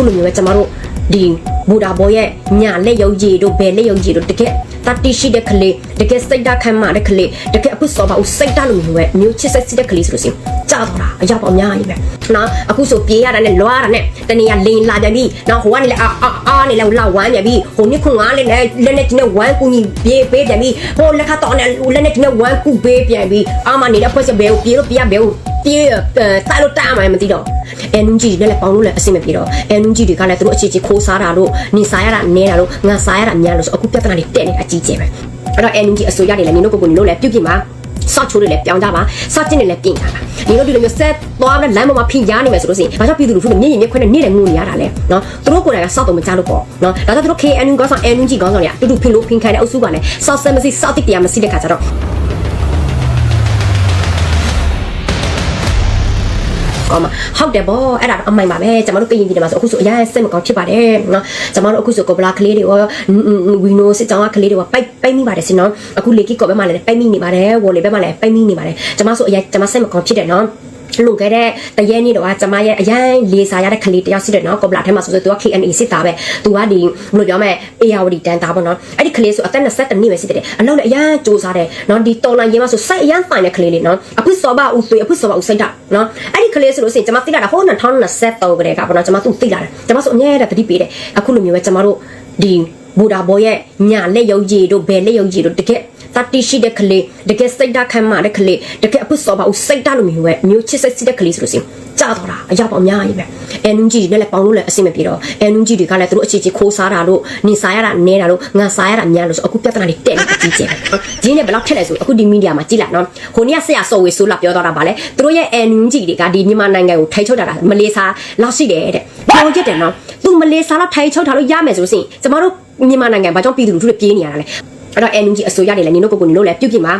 အခုလိုမျိုးပဲကျမတို့ဒီဘူဒါဘောရဲ့ညာလက်ရုပ်ရည်တို့ဘယ်လက်ရုပ်ရည်တို့တကယ်တတိရှိတဲ့ကလေးတကယ်စိတ်ဓာတ်ခံမှတဲ့ကလေးတကယ်အခုစောပါဦးစိတ်ဓာတ်လိုမျိုးပဲမျိုးချစ်ဆက်စစ်တဲ့ကလေးဆိုလို့ရှိရင်ကြာတော့တာအရာပေါ့အများကြီးပဲနော်အခုဆိုပြေးရတာနဲ့လွားရတာနဲ့တနေ့ကလိန်လာပြန်ပြီနော်ဟိုကနေလည်းအာအာအာနေလည်းလာဝမ်းပြန်ပြီဟိုနှစ်ခွန်ငါလည်းလက်နဲ့ကျင်းနဲ့ဝမ်းကူညီပြေးပေးပြန်ပြီဟိုလက်ခတော့နဲ့လက်နဲ့ကျင်းနဲ့ဝမ်းကူပေးပြန်ပြီအာမနေတဲ့ဖွဲ့စဘဲကိုပြေးလို့ပြေးရဘဲကို ပြေးတိုက်လို့တားမှမသိတော့အန်ဂျီနဲ့လည်းပေါင်းလို့လည်းအဆင်မပြေတော့အန်ဂျီတွေကလည်းသူတို့အခြေချခိုးစားတာလို့နေစားရတာနဲတာလို့ငါစားရတာများလို့ဆိုအခုပြဿနာတွေတက်နေတာအကြီးကျယ်ပဲအဲ့တော့အန်ဂျီအစိုးရတွေလည်းနင်တို့ကိုကိုနင်တို့လည်းပြုတ်ပြမှာစောက်ချိုးတွေလည်းပြောင်းကြပါစောက်ကျင်းတွေလည်းပြင်ကြပါဒီလိုဒီလိုမျိုးဆက်သွားတဲ့လမ်းပေါ်မှာဖိရနေမယ်ဆိုလို့ရှိရင်ဘာကြောင့်ပြည်သူလူထုတွေမြင့်ရင်မြင့်ခွနဲ့နေတယ်ငိုနေရတာလဲနော်သူတို့ကိုယ်တိုင်ကစောက်တော့မကြလို့ပေါ့နော်ဒါကြောင့်သူတို့ KNU ကောင်းဆောင် NUG ကောင်းဆောင်တွေကတူတူဖင်လို့ဖင်ခိုင်းတဲ့အုပ်စုကလည်းစောက်ဆက်မရှိစောက်တိတရားမရှိတဲ့ခါကျတော့ အော်မဟုတ်တယ်ဗောအဲ့ဒါတော့အမိုင်ပါပဲကျွန်တော်တို့ကရင်ပြည်နယ်မှာဆိုအခုဆိုအရင်စိတ်မကောင်းဖြစ်ပါတယ်နော်ကျွန်တော်တို့အခုဆိုကော်ဘလာကလေးတွေရောဝီနိုစစ်ကြောင်းကကလေးတွေရောပိုက်ပိုက်မိပါတယ်စင်နော်အခုလေကီကော်ဘဲမှာလည်းပိုက်မိနေပါတယ်ဝေါ်လေဘဲမှာလည်းပိုက်မိနေပါတယ်ကျွန်မဆိုအရင်ကျွန်မစိတ်မကောင်းဖြစ်တယ်နော် လုံခဲ့တဲ့တရဲနေ့တော့ကျမရဲ့အရန်လေးစားရတဲ့ကလေးတယောက်ရှိတယ်နော်ကော်ဘလာထဲမှာဆိုဆိုသူက KNA စစ်သားပဲသူကဒီဘယ်လိုပြောမလဲ ARD တန်သားပေါ့နော်အဲ့ဒီကလေးဆိုအသက်22နှစ်ပဲရှိတယ်အလောက်နဲ့အရန်စူးစားတယ်နော်ဒီတော်လိုင်းရေးမှာဆိုစိုက်အရန်ဖိုင်တဲ့ကလေးလေးနော်အခုစောပါဦးသွေးအခုစောပါဦးစိတ်တာနော်အဲ့ဒီကလေးဆိုလို့ရှိရင်ကျမသိလာတာဟို2023ကလေးကပေါ့နော်ကျမသူသိလာတယ်ကျမဆိုအမြဲတမ်းတတိပေးတယ်အခုလိုမျိုးပဲကျမတို့ဒီ ဘူဒါဘောရဲ့ညာလက်ရုပ်ရည်တို့ဘယ်လက်ရုပ်ရည်တို့တကယ်တတိရှိတဲ့ကလေးတကယ်စိတ်ဓာတ်ခံမှတဲ့ကလေးတကယ်အခုစောပါဦးစိတ်ဓာတ်လိုမျိုးပဲမျိုးချစ်ဆက်စစ်တဲ့ကလေးဆိုလို့ရှိရင်ကြာတော့တာအရာပေါ့အများကြီးပဲအန်ဂျီတွေနဲ့လည်းပေါင်းလို့လည်းအဆင်မပြေတော့အန်ဂျီတွေကလည်းသူတို့အခြေချခိုးစားတာလို့နေစားရတာနဲတာလို့ငါစားရတာများလို့ဆိုအခုပြဿနာတွေတက်နေအကြီးကျယ်ပဲဒီနေ့ဘယ်လောက်ဖြစ်လဲဆိုအခုဒီမီဒီယာမှာကြည့်လိုက်နော်ဟိုနေ့ကဆက်ရစော်ဝေဆိုးလာပြောတော့တာဗာလဲသူတို့ရဲ့အန်ဂျီတွေကဒီမြန်မာနိုင်ငံကိုထိုင်ချုပ်တာမလေးစားလောက်ရှိတယ်တဲ့ ပြောကြတယ်နော်သူမလေးစားလောက်ထိုင်ချုပ်ထားလို့ရမယ်ဆိုလို့ရှိရင်ကျမတို့မြန်မာနိုင်ငံဘာကြောင့်ပြည်သူလူထုတွေပြေးနေရတာလဲအဲ့တော့ NUG အစိုးရတွေလည်းနင်တို့ကိုကိုနင်တို့လည်းပြုတ်ပြမှာ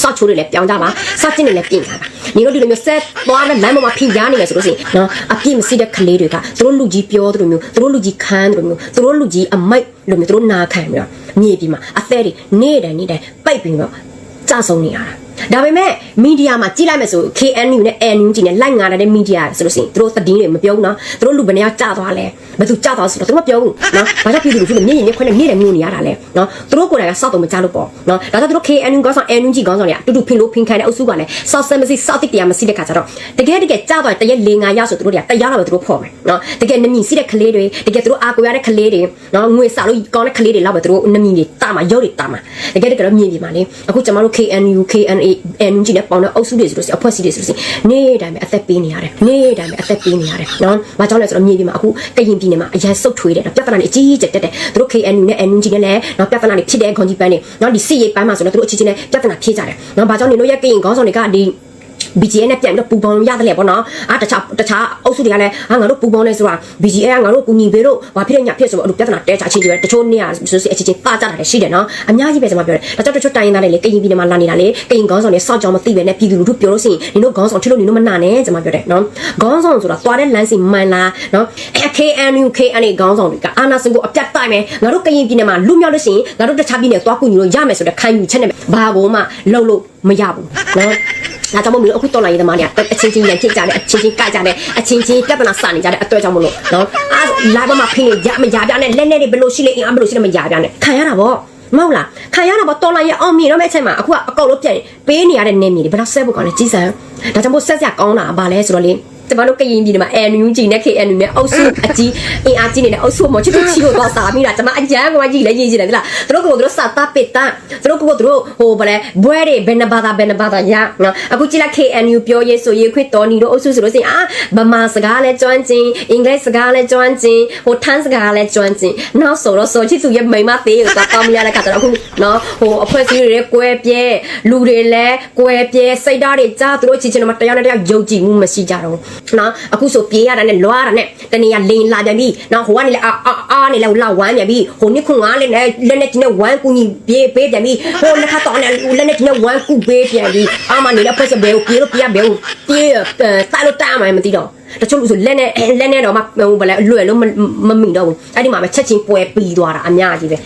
စောက်ချိုးတွေလည်းပြောင်းကြပါစောက်ကျင်းတွေလည်းပြင်ကြပါနင်တို့ဒီလိုမျိုးဆက်သွားတဲ့လမ်းပေါ်မှာဖိရနေမယ်ဆိုလို့ရှိရင်နော်အပြည့်မရှိတဲ့ကလေးတွေကသူတို့လူကြီးပြောသူတို့မျိုးသူတို့လူကြီးခန်းသူတို့မျိုးသူတို့လူကြီးအမိုက်လိုမျိုးသူတို့နာခံပြီးတော့မြေပြီးမှာအသက်တွေနေ့တိုင်းနေ့တိုင်းပိတ်ပြီးတော့ကြဆုံးနေရတာ ဒါပေမဲ့မီဒီယာမှာကြည့်လိုက်မယ်ဆို KNU နဲ့ NUG နဲ့လိုက်ငါတဲ့မီဒီယာဆိုလို့ရှိရင်သူတို့သတင်းတွေမပြောဘူးနော်သူတို့လူဘယ်နှယောက်ကြာသွားလဲဘယ်သူကြာသွားဆိုတော့သူတို့မပြောဘူးနော်ဘာကြောင့်ပြည်သူလူထုတွေမြင့်ရင်မြင့်ခွနဲ့နေတယ်မြင့်နေရတာလဲနော်သူတို့ကိုယ်တိုင်ကစောက်တော့မကြလို့ပေါ့နော်ဒါကြောင့်သူတို့ KNU ကောင်းဆောင် NUG ကောင်းဆောင်တွေကတူတူဖင်လို့ဖင်ခိုင်းတဲ့အုပ်စုကလည်းစောက်ဆက်မရှိစောက်တိတရားမရှိတဲ့ခါကျတော့တကယ်တကယ်ကြာသွားတရက်၄၅ရဆိုသူတို့တွေကတရားတော့သူတို့ဖော်မယ်နော်တကယ်နမီစီးတဲ့ကလေးတွေတကယ်သူတို့အာကိုရတဲ့ကလေးတွေနော်ငွေစာလို့ကောင်းတဲ့ကလေးတွေလောက်ပဲသူတို့နမီတွေ တာမှာရုပ်တွေတာမှာတကယ်တကယ်တော့မြင်ပြပါလေအခုကျွန်တော်တို့ KNU KNA NUG နဲ့ပေါင်းတဲ့အုပ်စုတွေဆိုလို့ရှိရင်အဖွဲ့အစည်းတွေဆိုလို့ရှိရင်နေ့တိုင်းပဲအသက်ပေးနေရတယ်နေ့တိုင်းပဲအသက်ပေးနေရတယ်နော်။ဘာကြောင့်လဲဆိုတော့မြင်ပြမှာအခုကရင်ပြည်နယ်မှာအရန်ဆုတ်ထွေးတယ်နော်ပြဿနာတွေအကြီးကြီးတက်တယ်သူတို့ KNU နဲ့ NUG နဲ့လည်းနော်ပြဿနာတွေဖြစ်တဲ့ခွန်ကြီးပန်းတွေနော်ဒီစစ်ရေးပန်းမှာဆိုတော့သူတို့အချင်းချင်းနဲ့ပြဿနာဖြစ်ကြတယ်နော်ဘာကြောင့်နေလို့ရကရင်ခေါင်းဆောင်တွေကဒီ BGA နဲ့ပြန်ပြီးတော့ပူပေါင်းရတယ်လေပေါ့နော်အားတခြားတခြားအုပ်စုတွေကလည်းဟာငါတို့ပူပေါင်းလဲဆိုတာ BGA ကငါတို့ကူညီပေးလို့ဘာဖြစ်လဲညာဖြစ်ဆိုတော့အဲ့လိုပြဿနာတဲချအချင်းချင်းတချို့နေရာဆိုစီအချင်းချင်းပါကြတာလည်းရှိတယ်နော်အများကြီးပဲကျွန်မပြောတယ်ဒါကြောင့်တချို့တိုင်းရင်းသားတွေလေကရင်ပြည်နယ်မှာလာနေတာလေကရင်ခေါင်းဆောင်တွေစောက်ကြောင်မသိပဲနဲ့ပြည်သူလူထုပြောလို့ရှိရင်နင်တို့ခေါင်းဆောင်ချစ်လို့နင်တို့မနာနဲ့ကျွန်မပြောတယ်နော်ခေါင်းဆောင်ဆိုတာသွားတဲ့လမ်းစီမှန်လားနော် KNU KNA ခေါင်းဆောင်တွေကအာနာစင်ကိုအပြတ်တိုက်မယ်ငါတို့ကရင်ပြည်နယ်မှာလူမြောက်လို့ရှိရင်ငါတို့တခြားပြည်နယ်သွားကူညီလို့ရမယ်ဆိုတဲ့ခံယူချက်နဲ့ဘာကိုမှလုံလို့မရဘူးနော် ဒါကြောင့်မို့လို့အခုတော်လာရေးသမားတွေကအချင်းချင်းရန်ဖြစ်ကြတယ်အချင်းချင်းကြကြတယ်အချင်းချင်းပြဿနာစနေကြတဲ့အတွက်ကြောင့်မို့လို့နော်အာလာဘမဖိနေရမရပြနဲ့လက်နဲ့တွေဘလို့ရှိလေအင်အားဘလို့ရှိလဲမရပြနဲ့ခံရတာဗောမဟုတ်လားခံရတာဗောတော်လာရေးအောင်မြင်တော့မဲ့အချိန်မှာအခုကအကောက်လို့ပြန်ပေးနေရတဲ့နေမြေတွေဘယ်တော့ဆက်ဖို့ကောင်းလဲကြီးစံဒါကြောင့်မို့ဆက်ဆက်ကောင်းတာဗာလဲဆိုတော့လေ ကျမတို့ကရင်ပြည်မှာ NUG နဲ့ KNU နဲ့အုပ်စုအကြီးအင်အားကြီးနေတဲ့အုပ်စုမချစ်သူချီကိုတော့စာမိတာကျမအကြမ်းကမကြီးလည်းရေးကြည့်တယ်လားသူတို့ကသူတို့စာတာပစ်တာသူတို့ကသူတို့ဟိုဗလဲဘွဲတွေဘယ်နှဘာသာဘယ်နှဘာသာရနော်အခုကြည့်လိုက် KNU ပြောရေးဆိုရေးခွတ်တော်နီတို့အုပ်စုဆိုလို့စင်အာဗမာစကားလဲကျွမ်းကျင်အင်္ဂလိပ်စကားလဲကျွမ်းကျင်ဟိုထန်းစကားလဲကျွမ်းကျင်နောက်ဆိုတော့ဆိုချစ်သူရဲ့မိမသေးကိုတော့တောင်းမရတဲ့ခါကျတော့အခုနော်ဟိုအဖွဲ့အစည်းတွေလည်းကွဲပြဲလူတွေလည်းကွဲပြဲစိတ်ဓာတ်တွေကြားသူတို့ချစ်ချင်တော့တရားနဲ့တရားယုံကြည်မှုမရှိကြတော့နော်အခုဆိုပြေးရတာနဲ့လွားရတာနဲ့တနေ့ကလိန်လာပြန်ပြီနော်ဟိုကနေလည်းအာအာအာနေလည်းလာဝမ်းပြန်ပြီဟိုနှစ်ခွန်ငါလည်းလက်နဲ့ကျင်းနဲ့ဝမ်းကူညီပြေးပေးပြန်ပြီဟိုလက်ခတော့နဲ့လက်နဲ့ကျင်းနဲ့ဝမ်းကူပေးပြန်ပြီအာမနေလည်းဖွဲ့စဘဲကိုပြေးလို့ပြေးဘဲကိုပြေးတိုက်လို့တားမှမသိတော့တချို့လူဆိုလက်နဲ့လက်နဲ့တော့မှဟိုဘယ်လဲအလွယ်လို့မမိတော့ဘူးအဲ့ဒီမှာပဲချက်ချင်းပွဲပြီးသွားတာအများကြီးပဲ